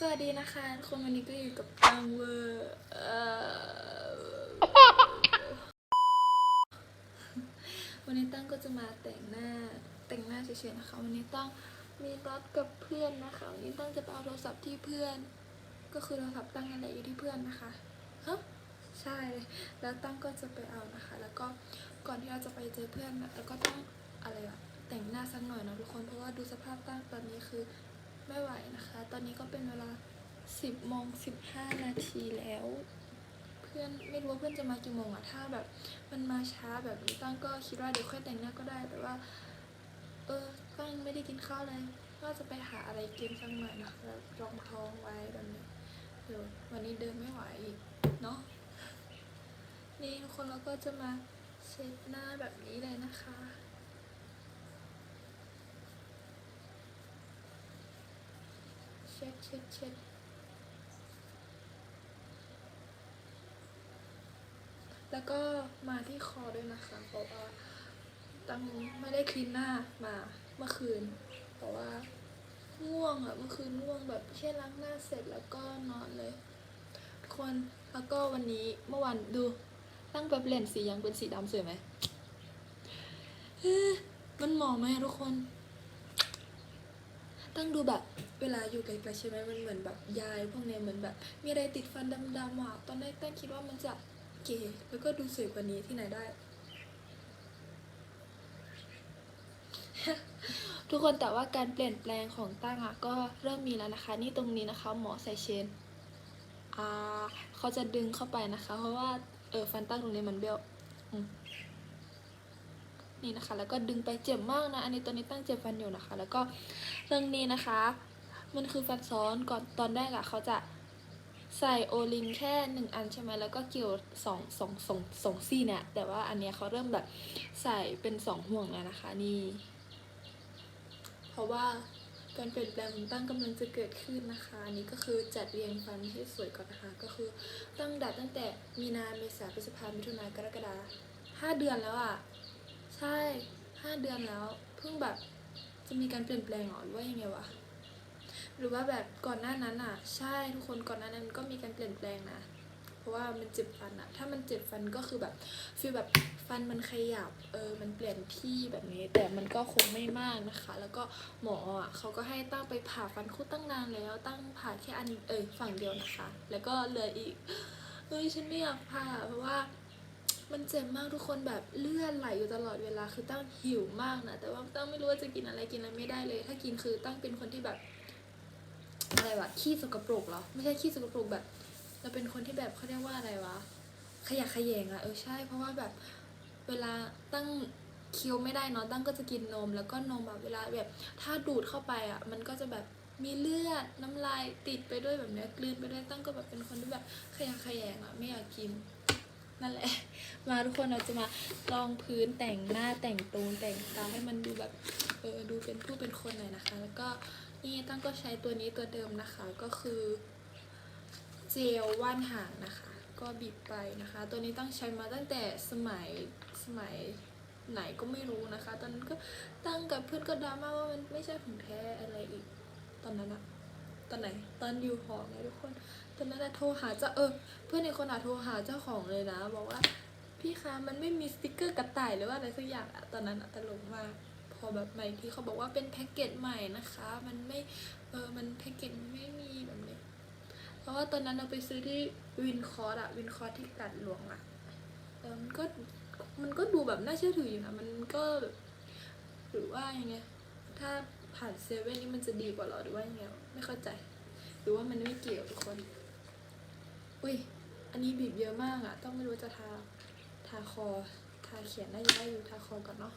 สวัสดีนะคะทุกคนวันนี้ก็อยู่กับตังเวอร์วันนี้ตั้งก็จะมาแต่งหน้าแต่งหน้าเฉยๆนะคะ วันนี้ตั้งมีนัดกับเพื่อนนะคะ วันนี้ตั้งจะไปเอาโทรศัพท์ที่เพื่อน ก็คือโทรศัพท์ตั้งอะไรอยู่ที่เพื่อนนะคะฮะใช่แล้วตั้งก็จะไปเอานะคะ แล้วก็ก่อนที่เราจะไปเจอเพื่อนนะแล้วก็ต้องอะไรอะแต่งหน้าสักหน่อยนะทุกคนเพราะว่าดูสภาพตั้งตอนนี้คือ ไม่ไหวนะคะ ตอนนี้ก็เป็นเวลา 10โมง15 นาทีแล้ว เพื่อนไม่รู้ว่าเพื่อนจะมากี่โมงอะถ้าแบบ มันมาช้าแบบนี้ตั้งก็คิดว่าเดี๋ยวค่อยแต่งหน้าก็ได้ แต่ว่า เออตั้งไม่ได้กินข้าวเลยก็จะไปหาอะไรกินสักหน่อยนะคะแล้วรองท้องไว้แบบนี้เดี๋ยววันนี้เดินไม่ไหวอีกเนาะนี่ทุกคนเราก็จะมาเช็ดหน้าแบบนี้เลยนะคะ เช็ดเช็ดเช็ดแล้วก็มาที่คอด้วยนะคะเพราะว่าตั้งไม่ได้คลีนหน้ามาเมื่อคืน เพราะว่าง่วงอะเมื่อคืนง่วงแบบแค่ล้างหน้าเสร็จแล้วก็นอนเลยทุกคนแล้วก็วันนี้เมื่อวานดูตั้งแบบเลนส์สียังเป็นสีดำสวยไหมมันหมาะไหมทุกคน ตั้งดูแบบเวลาอยู่ไกลๆใช่ไหมมันเหมือนแบบยายพวกเนี้ยเหมือนแบบ มีอะไรติดฟันดำๆอะตอนแรกตั้งคิดว่ามันจะเก๋แล้วก็ดูสวยกว่านี้ที่ไหนได้ ทุกคนแต่ว่าการเปลี่ยนแปลงของตั้งอะก็เริ่มมีแล้วนะคะ นี่ตรงนี้นะคะ หมอใส่เชนอ่าเขาจะดึงเข้าไปนะคะ เพราะว่าเออฟันตั้งตรงนี้มันเบี้ยวอืม นี่นะคะ แล้วก็ดึงไปเจ็บมากนะ อันนี้ตอนนี้ตั้งเจ็บฟันอยู่นะคะ แล้วก็เรื่องนี้นะคะ มันคือฟันซ้อนก่อนตอนแรกอะเขาจะใส่โอลิงแค่หนึ่งอันใช่ไหมแล้วก็เกี่ยวสองสองสองสองซี่เนี่ย แต่ว่าอันเนี้ยเขาเริ่มแบบใส่เป็นสองห่วงแล้วนะคะนี่ เพราะว่าการเปลี่ยนแปลงของตั้งกำลังจะเกิดขึ้นนะคะ อันนี้ก็คือจัดเรียงฟันให้สวยก่อนนะคะ ก็คือตั้งดัดตั้งแต่มีนาเมษาพฤษภามิถุนากรกฎาห้าเดือนแล้วอะ ใช่ห้าเดือนแล้ว เพิ่งแบบจะมีการเปลี่ยนแปลงหรอหรือว่ายังไงวะหรือว่าแบบก่อนหน้านั้นอะ ใช่ทุกคนก่อนหน้านั้นก็มีการเปลี่ยนแปลงนะ เพราะว่ามันเจ็บฟันอะ ถ้ามันเจ็บฟันก็คือแบบฟีลแบบฟันมันขยับเออมันเปลี่ยนที่แบบนี้ แต่มันก็คงไม่มากนะคะ แล้วก็หมออะเขาก็ให้ตั้งไปผ่าฟันคุดตั้งนานแล้ว ตั้งผ่าแค่อันเออฝั่งเดียวนะคะ แล้วก็เหลืออีกเฮ้ยฉันไม่อยากผ่าเพราะว่า มันเจ็บมากทุกคนแบบเลือดไหลอยู่ตลอดเวลาคือตั้งหิวมากนะแต่ว่าตั้งไม่รู้ว่าจะกินอะไรกินอะไรไม่ได้เลย ถ้ากินคือตั้งเป็นคนที่แบบอะไรวะขี้สกปรกเหรอไม่ใช่ขี้สกปรกแบบเราเป็นคนที่แบบเขาเรียกว่าอะไรวะขยะขยงอะเออใช่เพราะว่าแบบเวลาตั้งเคี้ยวไม่ได้เนาะตั้งก็จะกินนม แล้วก็นมแบบเวลาแบบถ้าดูดเข้าไปอะมันก็จะแบบมีเลือดน้ำลายติดไปด้วยแบบเนี้ยกลืนไปด้วยตั้งก็แบบเป็นคนที่แบบขยะขยงอะไม่อยากกิน นั่นแหละ มาทุกคนเราจะมาลองพื้นแต่งหน้าแต่งตูนแต่งตาให้มันดูแบบเออดูเป็นผู้เป็นคนหน่อยนะคะ แล้วก็นี่ตั้งก็ใช้ตัวนี้ตัวเดิมนะคะก็คือเจลว่านหางนะคะ ก็บีบไปนะคะ ตัวนี้ตั้งใช้มาตั้งแต่สมัยสมัยไหนก็ไม่รู้นะคะ ตอนนั้นก็ตั้งกับเพื่อนก็ดราม่าว่ามันไม่ใช่ของแท้อะไรอีก ตอนนั้นอะตอนไหน ตอนอยู่หอไงทุกคน ตอนนั้นอะโทรหาเจ้าเออ เพื่อนในคนอะโทรหาเจ้าของเลยนะ บอกว่า พี่คะมันไม่มีสติกเกอร์กระต่ายหรือว่าอะไรสักอย่างอะตอนนั้นอะตลกมากพอแบบใหม่ที่เขาบอกว่าเป็นแพ็กเกจใหม่นะคะ มันไม่เออมันแพ็กเกจมันไม่มีแบบนี้ เพราะว่าตอนนั้นเราไปซื้อที่วินคอร์ดอะวินคอร์ดที่กัดหลวงอะเออมันก็มันก็ดูแบบน่าเชื่อถืออยู่นะมันก็หรือว่ายังไงถ้าผ่านเซเว่นนี่มันจะดีกว่าหรอหรือว่ายังไงไม่เข้าใจ หรือว่ามันไม่เกี่ยวทุกคน อุ้ย อันนี้บีบเยอะมากอะต้องไม่รู้จะทา ทาคอ ทาเขียนได้ได้อยู่ทาคอก่อนเนาะ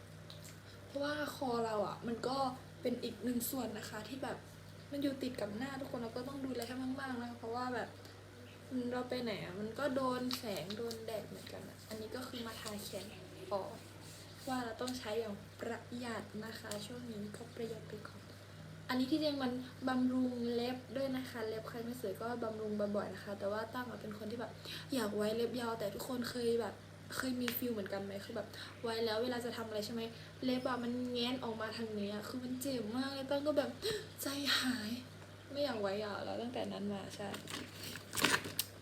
เพราะว่าคอเราอะมันก็เป็นอีกหนึ่งส่วนนะคะ ที่แบบมันอยู่ติดกับหน้าทุกคนเราก็ต้องดูแลให้มากๆนะเพราะว่าแบบเราไปไหนอะมันก็โดนแสงโดนแดดเหมือนกันอะอันนี้ก็คือมาทาเขียนออกว่าเราต้องใช้อย่างประหยัดนะคะ ช่วงนี้ก็ประหยัดไปก่อน อันนี้ที่จริงมันบำรุงเล็บด้วยนะคะ เล็บใครไม่สวยก็บำรุงบ่อยๆนะคะ แต่ว่าตั้งเป็นคนที่แบบอยากไว้เล็บยาวแต่ทุกคนเคยแบบเคยมีฟิลเหมือนกันไหมคือแบบไว้แล้วเวลาจะทำอะไรใช่ไหมเล็บอะมันแง้นออกมาทางนี้อะคือมันเจ็บมากเลยตั้งก็แบบใจหาย ไม่อยากไว้ยาวแล้วตั้งแต่นั้นมาใช่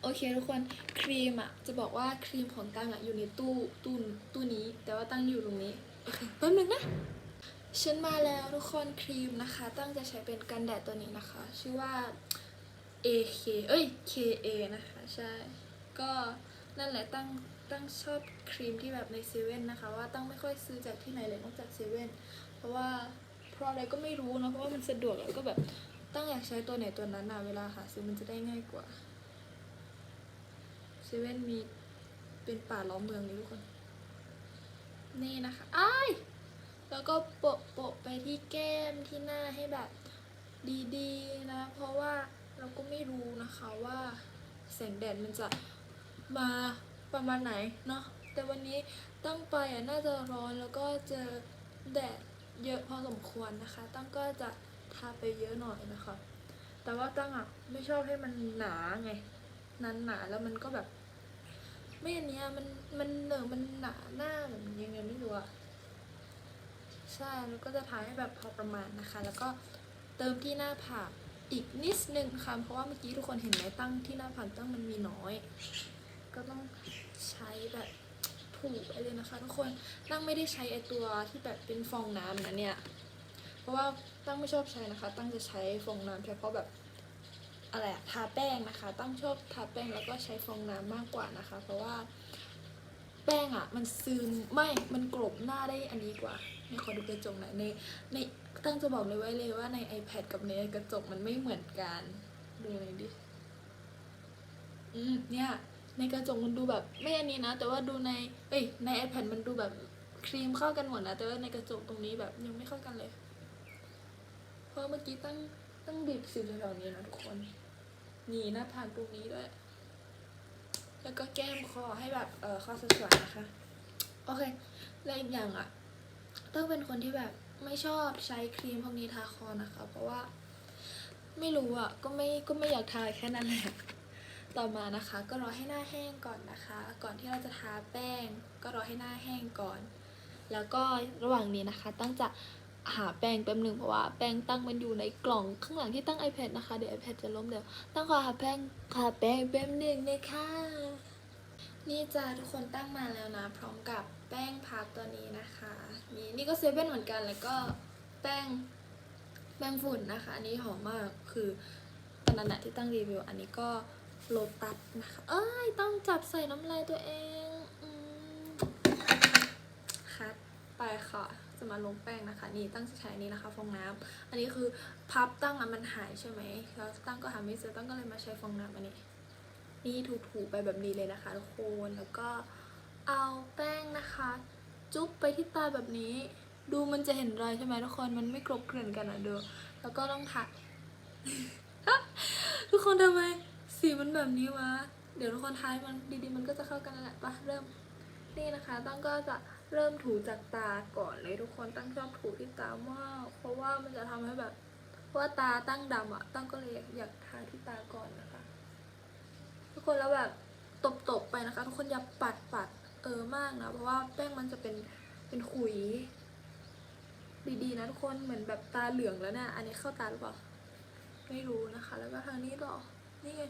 โอเคทุกคนครีมอะจะบอกว่าครีมของตั้งอะอยู่ในตู้ตู้ตู้นี้ แต่ว่าตั้งอยู่ตรงนี้โอเคแป๊บนึงนะ ฉันมาแล้วทุกคนครีมนะคะ ตั้งจะใช้เป็นกันแดดตัวนี้นะคะ ชื่อว่า AK เอ้ย KA นะคะ ใช่ ก็นั่นแหละตั้งตั้งชอบครีมที่แบบในเซเว่นนะคะ ว่าตั้งไม่ค่อยซื้อจากที่ไหนเลยนอกจากเซเว่นเพราะว่าเพราะอะไรก็ไม่รู้นะเพราะว่ามันสะดวกแล้วก็แบบตั้งอยากใช้ตัวไหนตัวนั้นนะเวลาหาซื้อมันจะได้ง่ายกว่าเซเว่นมีเป็นป่าล้อมเมืองเลยทุกคน นี่นะคะอ้าย แล้วก็โปะโปะไปที่แก้มที่หน้าให้แบบดีๆนะ เพราะว่าเราก็ไม่รู้นะคะว่าแสงแดดมันจะมาประมาณไหนเนาะแต่วันนี้ตั้งไปอะน่าจะร้อนแล้วก็เจอแดดเยอะพอสมควรนะคะ ตั้งก็จะทาไปเยอะหน่อยนะคะ แต่ว่าตั้งอะไม่ชอบให้มันหนาไงนั้นหนาแล้วมันก็แบบ ไม่อันเนี้ยมันมันเหนอะมันหนาหน้าแบบยังไงไม่รู้อะ ใช่แล้วก็จะทาให้แบบพอประมาณนะคะ แล้วก็เติมที่หน้าผากอีกนิดนึงค่ะ เพราะว่าเมื่อกี้ทุกคนเห็นไหมตั้งที่หน้าผากตั้งมันมีน้อย ก็ต้องใช้แบบถูไปเลยนะคะ ทุกคนตั้งไม่ได้ใช้ไอตัวที่แบบเป็นฟองน้ำนะเนี่ย เพราะว่าตั้งไม่ชอบใช้นะคะ ตั้งจะใช้ฟองน้ำเฉพาะแบบอะไรอะทาแป้งนะคะ ตั้งชอบทาแป้งแล้วก็ใช้ฟองน้ำมากกว่านะคะ เพราะว่าแป้งอะมันซึมไม่ มันกลบหน้าได้อันนี้กว่า ในขอดูกระจกหน่อยในในตั้งจะบอกเลยไว้เลยว่าใน iPad กับในกระจกมันไม่เหมือนกันดูหน่อยดิอืมเนี่ยในกระจกมันดูแบบไม่อันนี้นะ แต่ว่าดูในเอ้ยใน iPad มันดูแบบครีมเข้ากันหมดนะแต่ว่าในกระจกตรงนี้แบบยังไม่เข้ากันเลย เพราะเมื่อกี้ตั้งตั้งบีบสิวแถวๆนี้นะทุกคนนี่หน้าผากตรงนี้ด้วย แล้วก็แก้มคอให้แบบเออข้อสวยๆนะคะ โอเค แล้วอีกอย่างอะ ต้องเป็นคนที่แบบไม่ชอบใช้ครีมพวกนี้ทาคอนะคะ เพราะว่าไม่รู้อะก็ไม่ก็ไม่อยากทาแค่นั้นแหละต่อมานะคะ ก็รอให้หน้าแห้งก่อนนะคะ ก่อนที่เราจะทาแป้ง ก็รอให้หน้าแห้งก่อน แล้วก็ระหว่างนี้นะคะ ตั้งจะหาแป้งแป๊บหนึ่งเพราะว่าแป้งตั้งมันอยู่ในกล่องข้างหลังที่ตั้ง iPad นะคะเดี๋ยว iPad จะล้มเดี๋ยวตั้งขอหาแป้งหาแป้งแป๊บหนึ่งนะคะนี่จ้าทุกคนตั้งมาแล้วนะ พร้อมกับแป้งพับตัวนี้นะคะ นี่นี่ก็เซเว่นเหมือนกันแล้วก็แป้งแป้งฝุ่นนะคะ อันนี้หอมมากคือตอนนั้นะที่ตั้งรีวิว อันนี้ก็โลตัสนะคะ เอ้ยต้องจับใส่น้ำลายตัวเองอคัดไปค่ะ จะมาลงแป้งนะคะ นี่ตั้งใช้นี้นะคะฟองน้ำอันนี้คือพับตั้งอะมันหายใช่ไหมแล้วตั้งก็หาไม่เจอตั้งก็เลยมาใช้ฟองน้ำอันนี้ นี่ถูๆไปแบบนี้เลยนะคะทุกคนแล้วก็เอาแป้งนะคะ จุ๊บไปที่ตาแบบนี้ ดูมันจะเห็นรอยใช่ไหมทุกคนมันไม่กรบเกลื่อนกันอะเด้อแล้วก็ต้องถัก ทุกคนทำไมสีมันแบบนี้วะเดี๋ยวทุกคนท้ายมันดีๆ มันก็จะเข้ากันแล้วแหละปะเริ่มนี่นะคะตั้งก็จะเริ่มถูจากตาก่อนเลยทุกคนตั้งชอบถูที่ตามากเพราะว่ามันจะทำให้แบบเพราะว่าตาตั้งดำอะ ตั้งก็เลยอยากทาที่ตาก่อนนะคะ ทุกคนแล้วแบบตบๆไปนะคะ ทุกคนอย่าปัดปัด เออมากนะ เพราะว่าแป้งมันจะเป็นเป็นขุย ดีๆนะทุกคนเหมือนแบบตาเหลืองแล้วเนี่ยอันนี้เข้าตาหรือเปล่าไม่รู้นะคะ แล้วก็ทางนี้ต่อนี่ไง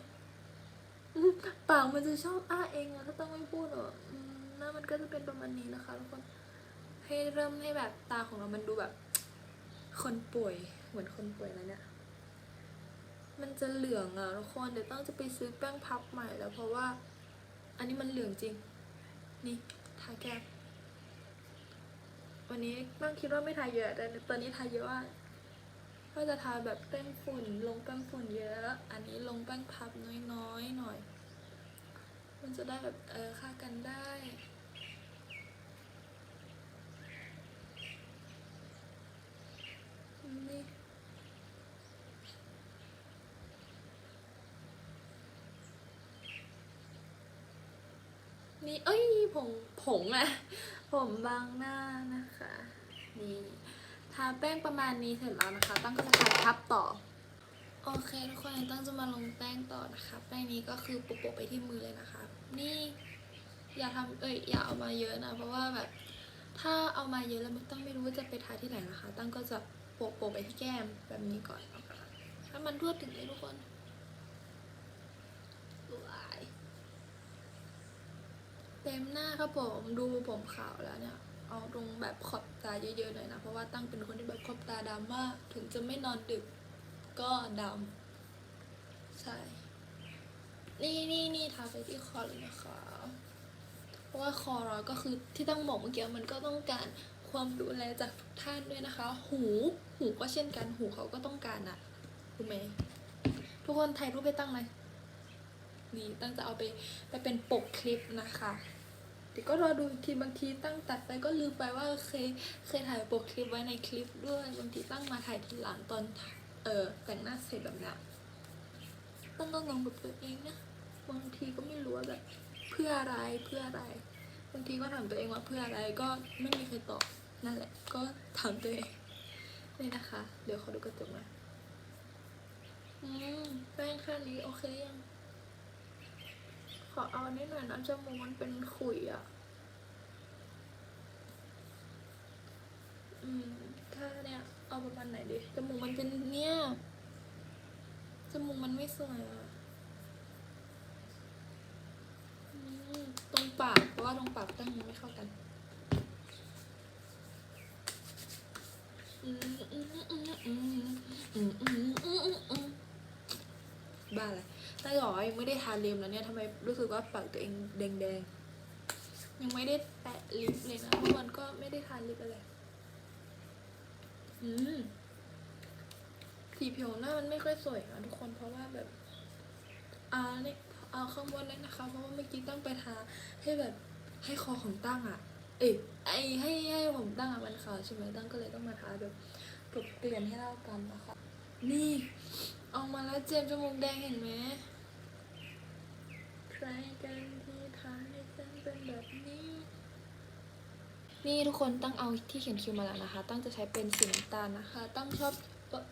ปากมันจะชอบอ้าเองอะถ้าต้องไม่พูดอะอืมหน้ามันก็จะเป็นประมาณนี้นะคะทุกคนให้เริ่มให้แบบตาของเรามันดูแบบ คนป่วยเหมือนคนป่วยแล้วเนี่ยมันจะเหลืองอะทุกคนเดี๋ยวต้องจะไปซื้อแป้งพับใหม่แล้วเพราะว่า อันนี้มันเหลืองจริง นี่ทาแก้มวันนี้บ้างคิดว่าไม่ทาเยอะ แต่ตอนนี้ทาเยอะว่าก็จะทาแบบแป้งฝุ่น ลงแป้งฝุ่นเยอะ อันนี้ลงแป้งพับน้อยๆหน่อย มันจะได้แบบเออค่ากันได้ นี่ นี่เอ้ยผงผงอะผมบางหน้านะคะ นี่ทาแป้งประมาณนี้เสร็จแล้วนะคะ ตั้งก็จะทาทับต่อ โอเคทุกคนตั้งจะมาลงแป้งต่อนะคะ แป้งนี้ก็คือโปะไปที่มือเลยนะคะ นี่ อย่าทำเอ้ยอย่าเอามาเยอะนะ เพราะว่าแบบถ้าเอามาเยอะแล้วมันต้องไม่รู้ว่าจะไปทาที่ไหนนะคะ ตั้งก็จะโปะไปที่แก้มแบบนี้ก่อนนะคะใช่ให้มันทั่วถึงเลยทุกคนวาย เต็มหน้าครับผมดูผมขาวแล้วเนี่ย เอาตรงแบบขอบตาเยอะๆหน่อยนะ เพราะว่าตั้งเป็นคนที่แบบขอบตาดำมาก ถึงจะไม่นอนดึกก็ดำใช่ นี่นี่นี่ทาไปที่คอเลยนะคะ เพราะว่าคอเราก็คือที่ตั้งบอกเมื่อกี้มันก็ต้องการความดูแลจากทุกท่านด้วยนะคะ หูหูก็เช่นกันหูเขาก็ต้องการอะรู้ไหมทุกคนถ่ายรูปไปตั้งเลยนี่ตั้งจะเอาไปไปเป็นปกคลิปนะคะ เดี๋ยวก็รอดูอีกทีบางทีตั้งตัดไปก็ลืมไปว่าเคยเคยถ่ายปกคลิปไว้ในคลิปด้วยบางทีตั้งมาถ่ายทีหลังตอนเออแต่งหน้าเสร็จแบบนี้ยตั้งก็งงกับตัวเองนะบางทีก็ไม่รู้ว่าแบบเพื่ออะไรเพื่ออะไรบางทีก็ถามตัวเองว่าเพื่ออะไรก็ไม่มีใครตอบนั่นแหละ ก็ถามตัวเองนี่นะคะ เดี๋ยวขอดูกระจกมาอืมแป้งแค่นี้โอเคยัง ขอเอานิดหน่อยนะจมูกมันเป็นขุยอะ อืม ถ้าเนี่ย เอาประมาณไหนดิ จมูกมันเป็นเนี่ย จมูกมันไม่สวยอะตรงปากเพราะว่าตรงปากตั้งยังไม่เข้ากันอืมอืมอืมอืมอืมอืมอืมอืมอืมบ้าอะไร ตั้งบอกว่ายังไม่ได้ทาลิมแล้วเนี่ยทำไมรู้สึกว่าปากตัวเองแดงๆ ยังไม่ได้แตะลิปเลยนะเมื่อวันก็ไม่ได้ทาลิปอะไรอืมสีผิวหน้ามันไม่ค่อยสวยนะทุกคนเพราะว่าแบบอาเนี่ยเอาข้างบนเลยนะคะ เพราะว่าเมื่อกี้ตั้งไปทาให้แบบให้คอของตั้งอะ เอ้ยไอให้ให้ผมตั้งอะมันขาวใช่ไหมตั้งก็เลยต้องมาทาแบบกลบเกลี่ยนให้เท่ากันนะคะ นี่ ออกมาแล้วเจ็บจมูกแดงเห็นไหมใครกันที่ทำให้ฉันเป็นแบบนี้ นี่ทุกคนตั้งเอาที่เขียนคิวมาแล้วนะคะ ตั้งจะใช้เป็นสีน้ำตาลนะคะ ตั้งชอบเอ่อ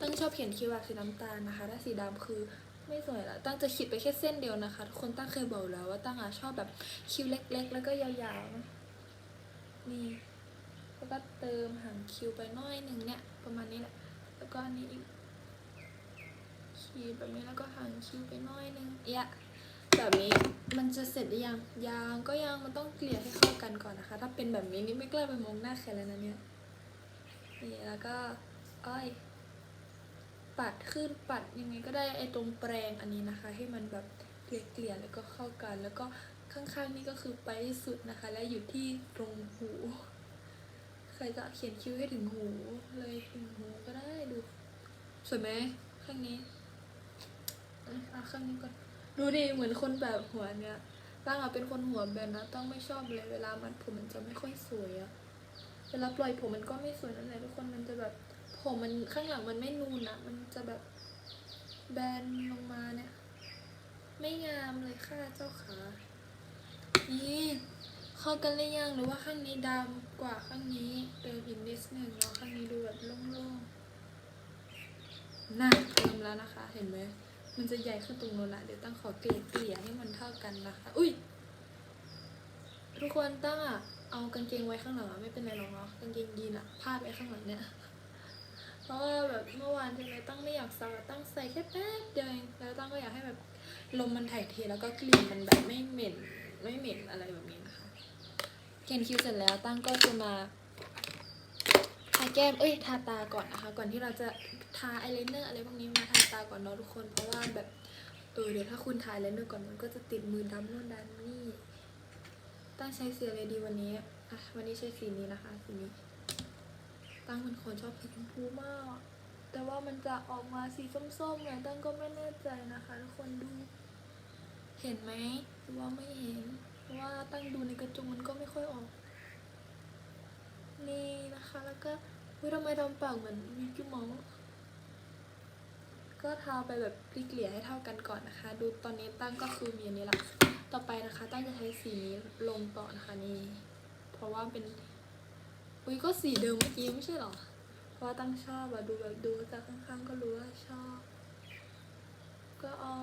ตั้งชอบเขียนคิวแบบสีน้ำตาลนะคะถ้าสีดำคือไม่สวยละตั้งจะขีดไปแค่เส้นเดียวนะคะ ทุกคนตั้งเคยบอกแล้วว่าตั้งอะชอบแบบคิ้วเล็ก ๆ แล้วก็ยาวๆ นี่ แล้วก็เติมหางคิ้วไปน้อยหนึ่งเนี่ย ประมาณนี้แหละ แล้วก็อันนี้อีกีแบบนี้แล้วก็หางคิ้วไปน้อยนึงเอะแบบนี้มันจะเสร็จหรือยังยังก็ยังมันต้องเกลี่ยให้เข้ากันก่อนนะคะ ถ้าเป็นแบบนี้นี่ไม่กล้าไปมองหน้าใครแล้วนะเนี่ยนี่แล้วก็อ้อยปัดขึ้นปัดยังไงก็ได้ไอ้ตรงแปรงอันนี้นะคะ ให้มันแบบเกลี่ยเกลี่ยๆแล้วก็เข้ากัน แล้วก็ข้างๆนี่ก็คือไปสุดนะคะ และอยู่ที่ตรงหูใครจะเขียนคิ้วให้ถึงหูเลยถึงหูก็ได้ดูสวยไหมข้างนี้ อาข้างนี้ก่อนดูดิเหมือนคนแบบหัวเนี่ยตั้งอะเป็นคนหัวแบนนะต้องไม่ชอบเลยเวลามันผมมันจะไม่ค่อยสวยอะเวลาปล่อยผมมันก็ไม่สวยนั่นแหละทุกคนมันจะแบบผมมันข้างหลังมันไม่นูนอะมันจะแบบแบนลงมาเนี่ย ไม่งามเลยค่ะเจ้าขานี่เข้ากันหรือยังหรือว่าข้างนี้ดำกว่าข้างนี้เติมอีกนิดหนึ่งเนาะข้างนี้ดูแบบโล่งๆน่าเติมแล้วนะคะ เห็นไหม มันจะใหญ่ขึ้นตรงโน้นละเดี๋ยวตั้งขอเกลี่ยเกลี่ยให้มันเท่ากันนะคะ อุ้ยทุกคนตั้งอะเอากางเกงไว้ข้างหลังไม่เป็นไรหรอกเนาะกางเกงยีนอะพาดไว้ข้างหลังเนี่ยเพราะว่าแบบเมื่อวานใช่ไหมตั้งไม่อยากใส่ตั้งใส่แค่แป๊บเดียวเองแล้วตั้งก็อยากให้แบบลมมันถ่ายเทแล้วก็กลิ่นมันแบบไม่เหม็นไม่เหม็นอะไรแบบนี้นะคะเขียนคิวเสร็จแล้วตั้งก็จะมา แก้ม เอ้ย ทาตาก่อนนะคะ ก่อนที่เราจะทาอายไลเนอร์อะไรพวกนี้มาทาตาก่อนเนาะทุกคน เพราะว่าแบบ เออ เดี๋ยวถ้าคุณทาอายไลเนอร์ก่อนมันก็จะติดมือดำนู่นดำนี่ ตั้งใช้สีอะไรดีวันนี้ อะ วันนี้ใช้สีนี้นะคะ สีนี้ ตั้งเป็นคนชอบสีชมพูมาก แต่ว่ามันจะออกมาสีส้มๆเนี่ยตั้งก็ไม่แน่ใจนะคะทุกคนดู เห็นไหมหรือว่าไม่เห็น เพราะว่าตั้งดูในกระจกมันก็ไม่ค่อยออกนี่นะคะแล้วก็ ฮ้ยทำไมทำปากเหมือนมิกกี้เมาส์ก็ทาไปแบบริกเกลี่ยให้เท่ากันก่อนนะคะ ดูตอนนี้ตั้งก็คือมีอันนี้ละต่อไปนะคะ ตั้งจะใช้สีนี้ลงต่อนะคะนี่เพราะว่าเป็นอุ้ยก็สีเดิมเมื่อกี้ไม่ใช่หรอ เพราะว่าตั้งชอบอะดูแบบดูจากข้างๆก็รู้ว่าชอบ ก็เอา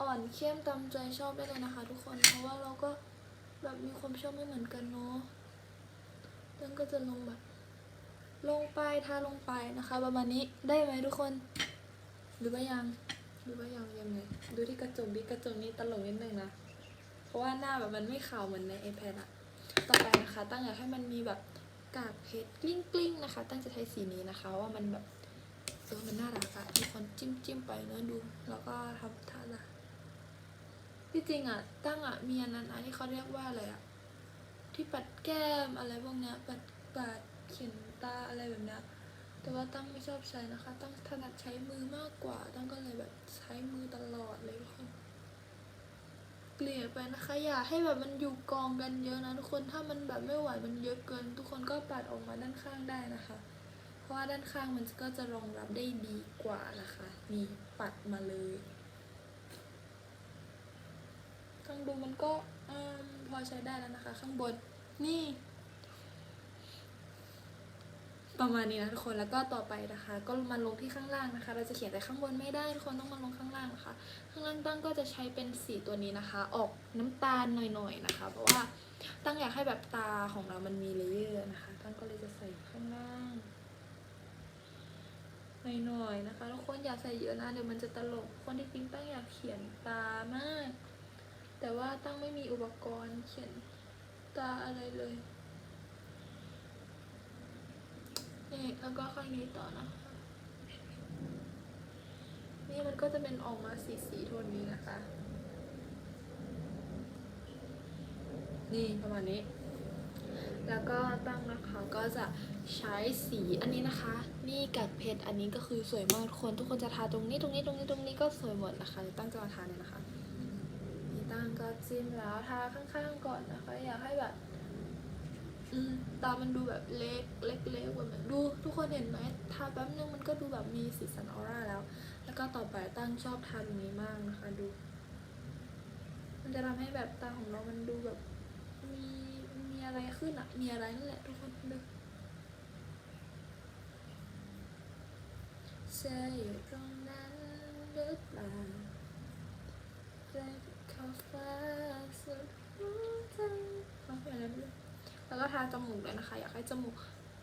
อ่อนเข้มตามใจชอบได้เลยนะคะ ทุกคนเพราะว่าเราก็แบบมีความชอบไม่เหมือนกันเนาะตั้งก็จะลงแบบ ลงไปทาลงไปนะคะ ประมาณนี้ได้ไหมทุกคนดูว่ายังดูว่ายังยังไงดูที่กระจกดิกระจกนี้ตลกนิดนึงนะเพราะว่าหน้าแบบมันไม่ขาวเหมือนใน iPad อะต่อไปนะคะ ตั้งอยากให้มันมีแบบกากเพชรกลิ้งกลิ้งๆนะคะ ตั้งจะใช้สีนี้นะคะ ว่ามันแบบเออมันน่ารักอะทุกคนจิ้มจิ้มไปเนื้อะดู แล้วก็ทำท่าละที่จริงอะตั้งอะมีอันนั้นอะที่เขาเรียกว่าอะไรอะที่ปัดแก้มอะไรพวกเนี้ยปัดปัดเขียน ตาอะไรแบบนี้แต่ว่าตั้งไม่ชอบใช้นะคะ ตั้งถนัดใช้มือมากกว่า ตั้งก็เลยแบบใช้มือตลอดเลยทุกคนเกลี่ยไปนะคะ อย่าให้แบบมันอยู่กองกันเยอะนะทุกคน ถ้ามันแบบไม่ไหวมันเยอะเกิน ทุกคนก็ปัดออกมาด้านข้างได้นะคะ เพราะว่าด้านข้างมันก็จะรองรับได้ดีกว่านะคะ นี่ปัดมาเลยข้างดูมันก็อพอใช้ได้แล้วนะคะ ข้างบนนี่ ประมาณนี้นะทุกคนแล้วก็ต่อไปนะคะ ก็มาลงที่ข้างล่างนะคะ เราจะเขียนแต่ข้างบนไม่ได้ทุกคนต้องมาลงข้างล่างนะคะ ข้างล่างตั้งก็จะใช้เป็นสีตัวนี้นะคะ ออกน้ำตาลหน่อยๆนะคะ เพราะว่าตั้งอยากให้แบบตาของเรามันมีเลเยอร์นะคะ ตั้งก็เลยจะใส่ข้างล่างหน่อยๆนะคะทุกคนอย่าใส่เยอะนะเดี๋ยวมันจะตลกคนที่จริงตั้งอยากเขียนตามาก แต่ว่าตั้งไม่มีอุปกรณ์เขียนตาอะไรเลย นี่ แล้วก็ข้างนี้ต่อนะคะนี่มันก็จะเป็นออกมาสีสีโทนนี้นะคะ นี่ประมาณนี้ แล้วก็ตั้งนะคะก็จะใช้สีอันนี้นะคะ นี่กัดเพชรอันนี้ก็คือสวยมากทุกคนทุกคนจะทาตรงนี้ตรงนี้ตรงนี้ตรงนี้ก็สวยหมดนะคะตั้งจะมาทาเนี่ยนะคะนี่ตั้งก็จิ้มแล้วทาข้างๆก่อนนะคะ อยากให้แบบ ตา มันดูแบบเล็ก เล็กเล็กแบบนั้นดูทุกคนเห็นไหมทาแป๊บนึงมันก็ดูแบบมีสีสันออร่าแล้ว แล้วก็ต่อไปตั้งชอบทาตรงนี้มากนะคะดู มันจะทำให้แบบตาของเรามันดูแบบมีมีอะไรขึ้นอะมีอะไรนั่นแหละทุกคนดูเธออยู่ตรงนั้นหรือเปล่าใจขอบฟ้าสุดหัวใจเขาเป็นอะไร แล้วก็ทาจมูกเลยนะคะ อยากให้จมูก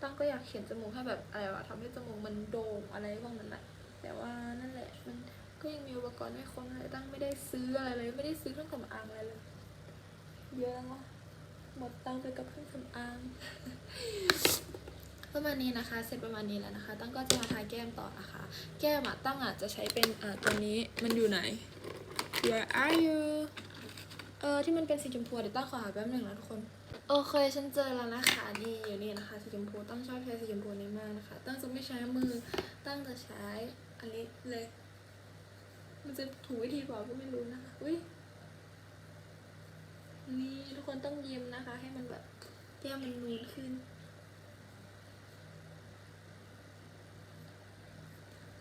ตั้งก็อยากเขียนจมูกให้แบบอะไรวะทำให้จมูกมันโด่งอะไรพวกนั้นแหละแต่ว่านั่นแหละมันก็ยังมีอุปกรณ์ไม่ครบเลยตั้งไม่ได้ซื้ออะไรเลยไม่ได้ซื้อเครื่องสำอางอะไรเลยเยอะเนาะหมดตังไปกับเครื่องสำอางประมาณนี้นะคะ เสร็จประมาณนี้แล้วนะคะ ตั้งก็จะมาทาแก้มต่อนะคะ แก้มอะตั้งอาจจะใช้เป็นอ่าตัวนี้มันอยู่ไหน Where are you เออที่มันเป็นสีชมพูเดี๋ยวตั้งขอหาแป๊บหนึ่งนะทุกคน โอเคฉันเจอแล้วนะคะนี่อยู่นี่นะคะสีชมพูตั้งชอบใช้สีชมพูนี้มากนะคะ ตั้งจะไม่ใช้มือตั้งจะใช้อันนี้เลยมันจะถูกวิธีเปล่าก็ไม่รู้นะคะอุ้ยนี่ทุกคนต้องยิ้มนะคะ ให้มันแบบแก้มมันนูนขึ้น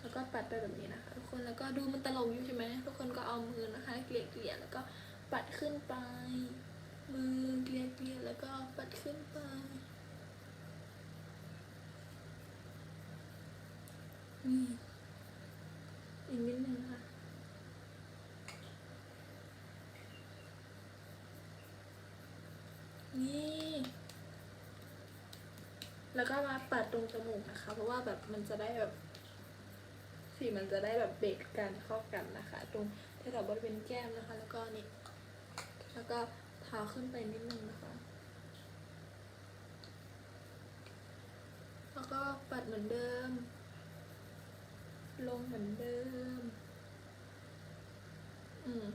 แล้วก็ปัดไปแบบนี้นะคะ ทุกคนแล้วก็ดูมันตลกอยู่ใช่ไหมทุกคนก็เอามือนะคะ เกลี่ยเกลี่ยๆแล้วก็ปัดขึ้นไป มือเกลี่ยเบียๆแล้วก็ปัดขึ้นไป นี่ อีกนิดนึงนะคะนี่ แล้วก็มาปัดตรงจมูกนะคะ เพราะว่าแบบมันจะได้แบบสีมันจะได้แบบเบรกกันเข้ากันนะคะ ตรงแถวบริเวณแก้มนะคะ แล้วก็นี่ แล้วก็าขึ้นไปนิดนึงนะคะ แล้วก็ปัดเหมือนเดิม ลงเหมือนเดิม อืม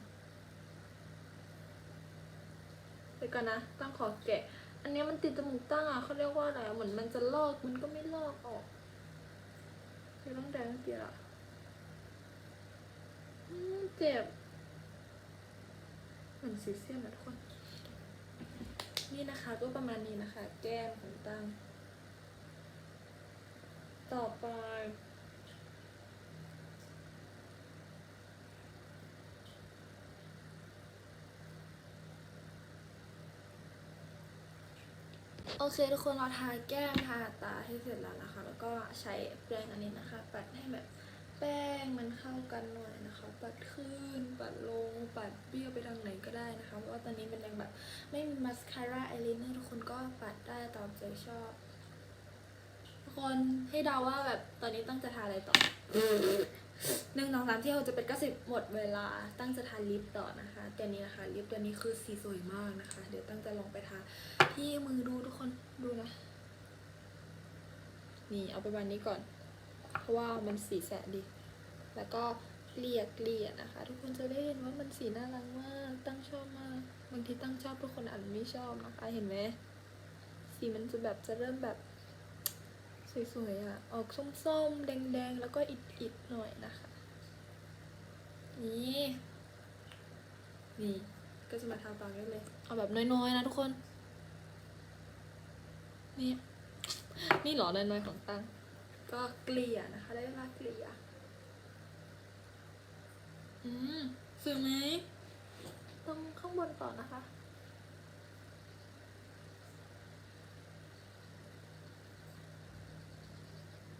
ไปก่อนนะตั้งขอแกะ อันนี้มันติดจมูกตั้งอะเขาเรียกว่าอะไร เหมือนมันจะลอกมันก็ไม่ลอกออกเดี๋ยวต้องแดงเกียร์อะอืมเจ็บเหมือนซีเซียมนะทุกคน นี่นะคะก็ประมาณนี้นะคะ แก้มของตั้ง ต่อไป โอเคทุกคนเราทาแก้มทาตาให้เสร็จแล้วนะคะ แล้วก็ใช้แปรงอันนี้นะคะ ปัดให้แบบ แป้งมันเข้ากันหน่อยนะคะ ปัดขึ้น ปัดลง ปัดเบี้ยวไปทางไหนก็ได้นะคะ เพราะว่าตอนนี้มันยังแบบไม่มีมัสคาร่าอายไลเนอร์ทุกคนก็ปัดได้ตามใจชอบ ทุกคนให้เดาว่าแบบตอนนี้ตั้งจะทาอะไรต่อหนึ่งสองสามที่เราจะเป็นเก้าสิบหมดเวลาตั้งจะทาลิปต่อนะคะตัวนี้นะคะลิปตัวนี้คือสีสวยมากนะคะ เดี๋ยวตั้งจะลองไปทาที่มือดูทุกคนดูนะ นี่เอาไปวันนี้ก่อน เพราะว่ามันสีแสะดี แล้วก็เกลี่ยเกลี่ยนะคะ ทุกคนจะได้เห็นว่ามันสีน่ารักมากตั้งชอบมากบางทีตั้งชอบทุกคนอาจไม่ชอบนะคะเห็นไหมสีมันจะแบบจะเริ่มแบบสวยๆอะ ออกส้มๆ แดงๆ แล้วก็อิดๆ หน่อยนะคะ นี่ นี่ ก็จะมาทาปากได้เลย เอาแบบน้อยๆ นะทุกคน นี่ นี่หรอน้อยๆ ของตั้ง ก็เกลี่ยนะคะ ได้เวลาเกลี่ย อืมสวยไหมตรงข้างบนต่อนะคะ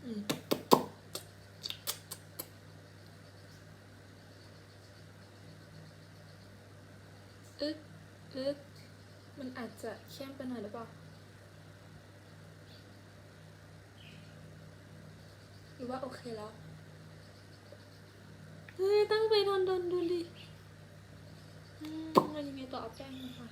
อืมอึ๊กอึ๊กมันอาจจะเข้มไปหน่อยหรือเปล่า รือว่าโอเคแล้วเฮ้ยตั้งไปนอนดนดูดิอืมแล้วยังไงต่อเอาแป้งนะคะ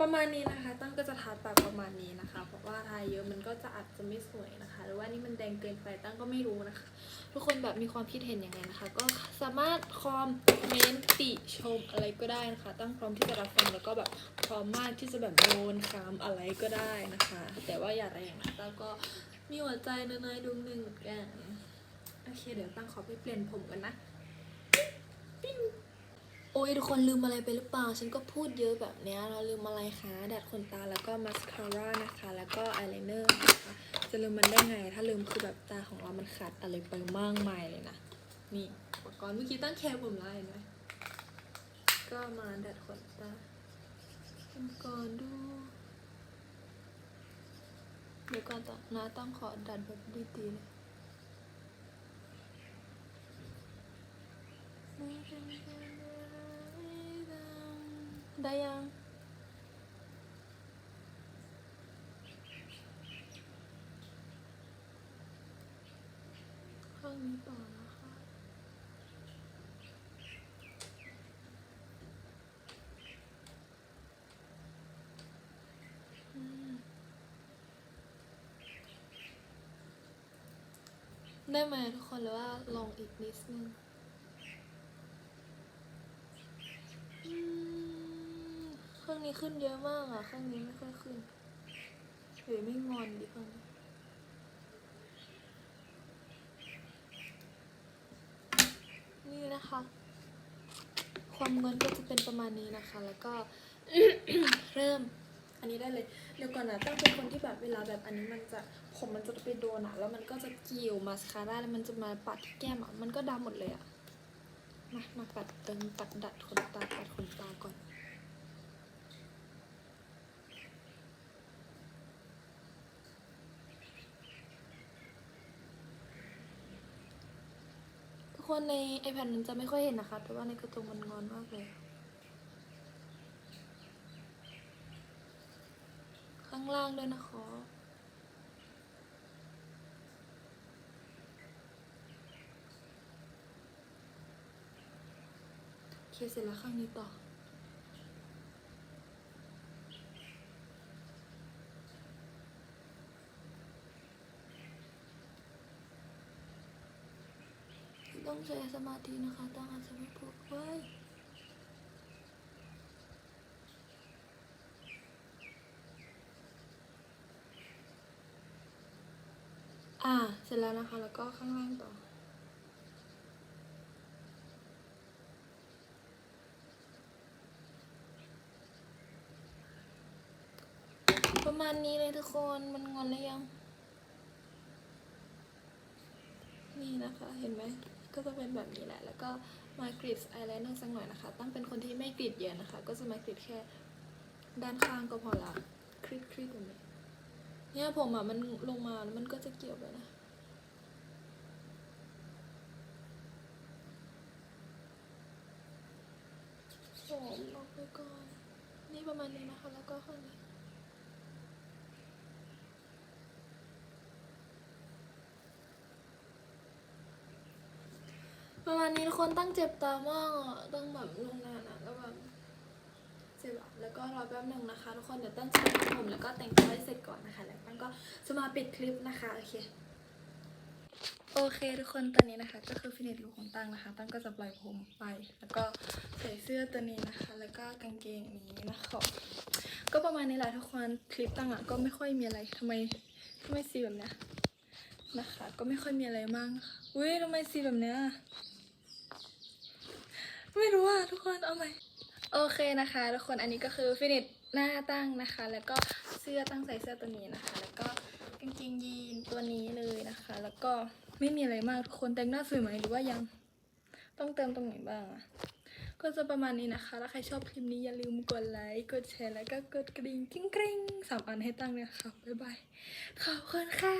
ประมาณนี้นะคะ ตั้งก็จะทาปากประมาณนี้นะคะเพราะ ว่าทาเยอะมันก็จะอาจจะไม่สวยนะคะ หรือว่านี่มันแดงเกินไปตั้งก็ไม่รู้นะคะ ทุกคนแบบมีความคิดเห็นยังไงนะคะ ก็สามารถคอมเมนต์ติชมอะไรก็ได้นะคะ ตั้งพร้อมที่จะรับฟังแล้วก็แบบพร้อมมากที่จะแบบโดนคำอะไรก็ได้นะคะ แต่ว่าอย่าแรงนะตั้งก็มีหัวใจน้อยๆดวงหนึ่งอนกันโอเคเดี๋ยวตั้งขอไปเปลี่ยนผมกันนะ โอ้ยทุกคนลืมอะไรไปหรือเปล่า ฉันก็พูดเยอะแบบเนี้ย เราลืมอะไรคะดัดขนตาแล้วก็มาสคาร่านะคะ แล้วก็อายไลเนอร์นะคะจะลืมมันได้ไง ถ้าลืมคือแบบตาของเรามันขาดอะไรไปมากมายเลยนะ นี่อุปกรณ์เมื่อกี้ตั้งแคร์ผมไล่ไหมก็มาดัดขนตาก่อนดูเดี๋ยวก่อนต่อนะต้องขอดัดแบบดีๆเลยไได้ยัง ข้างนี้ต่อนะคะ อืม ได้ไหมทุกคนหรือว่าลองอีกนิดนึง อืม เครื่องนี้ขึ้นเยอะมากอะเครื่องนี้ไม่ค่อยขึ้นเฮ้ยไม่งอนดิเครื่องนี้นี่นะคะ ความเงินก็จะเป็นประมาณนี้นะคะ แล้วก็เริ่มอันนี้ได้เลยเดี๋ยวก่อนนะตั้งเป็นคนที่แบบเวลาแบบอันนี้มันจะผมมันจะไปโดนอะแล้วมันก็จะเกี่ยวมาสคาร่าแล้วมันจะมาปัดที่แก้มอะมันก็ดำหมดเลยอะมามาปัดเติมปัดดัดขนตาปัดขนตาก่อน คนใน iPad มันจะไม่ค่อยเห็นนะคะ แต่ว่าในกระจงมันงอนมากเลย ข้างล่างด้วยนะคะโอเคเสร็จแล้วข้างนี้ต่อ ต้องใช้สมาธินะคะต้องอาจจะไม่พูดไว้ยอ่า เสร็จแล้วนะคะ แล้วก็ข้างล่างต่อ ประมาณนี้เลยทุกคน มันงอนแล้วยัง นี่นะคะ เห็นไหม ก็จะเป็นแบบนี้แหละ แล้วก็มากริดอายไลเนอร์สักหน่อยนะคะ ตั้งเป็นคนที่ไม่กริดเยอะนะคะ ก็จะมากริดแค่ด้านข้างก็พอละคริดคริดแบบนี้เนี่ยผมอะมันลงมาแล้วมันก็จะเกี่ยวไปนะผมออกไปก่อน นี่ประมาณนี้นะคะ แล้วก็ข้างนี้ ประมาณนี้ทุกคนตั้งเจ็บตามากอะต้องแบบลงนานอะแล้วแบบเจ็บอะแล้วก็รอแป๊บหนึ่งนะคะทุกคนเดี๋ยวตั้งจะทำผมแล้วก็แต่งตัวให้เสร็จก่อนนะคะ แล้วตั้งก็จะมาปิดคลิปนะคะโอเคโอเคทุกคนตอนนี้นะคะก็คือฟินิชลุคของตั้งนะคะ ตั้งก็จะปล่อยผมไป แล้วก็ใส่เสื้อตัวนี้นะคะ แล้วก็กางเกงนี้นะคะก็ประมาณนี้แหละทุกคนคลิปตั้งอะก็ไม่ค่อยมีอะไรทำไมทำไมสีแบบเนี้ยนะคะ ก็ไม่ค่อยมีอะไรมากอุ้ยทำไมสีแบบเนี้ย ไม่รู้อะทุกคนเอาใหม่โอเคนะคะ ทุกคนอันนี้ก็คือฟินิชหน้าตั้งนะคะ แล้วก็เสื้อตั้งใส่เสื้อตัวนี้นะคะ แล้วก็กางเกงยีนตัวนี้เลยนะคะ แล้วก็ไม่มีอะไรมากทุกคนแต่งหน้าสวยไหมหรือว่ายังต้องเติมตรงไหนบ้างอะก็จะประมาณนี้นะคะแล้วใครชอบคลิปนี้อย่าลืมกดไลค์กดแชร์แล้วก็กดกริ่งกิ้งกริ๊งสามอันให้ตั้งเลยค่ะบ๊ายบายขอบคุณค่ะ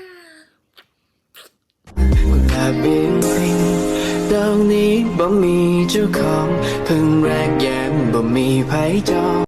ดอกนี้บ่มีเจ้าของเพิ่งแรกแย้มบ่มีไผจอง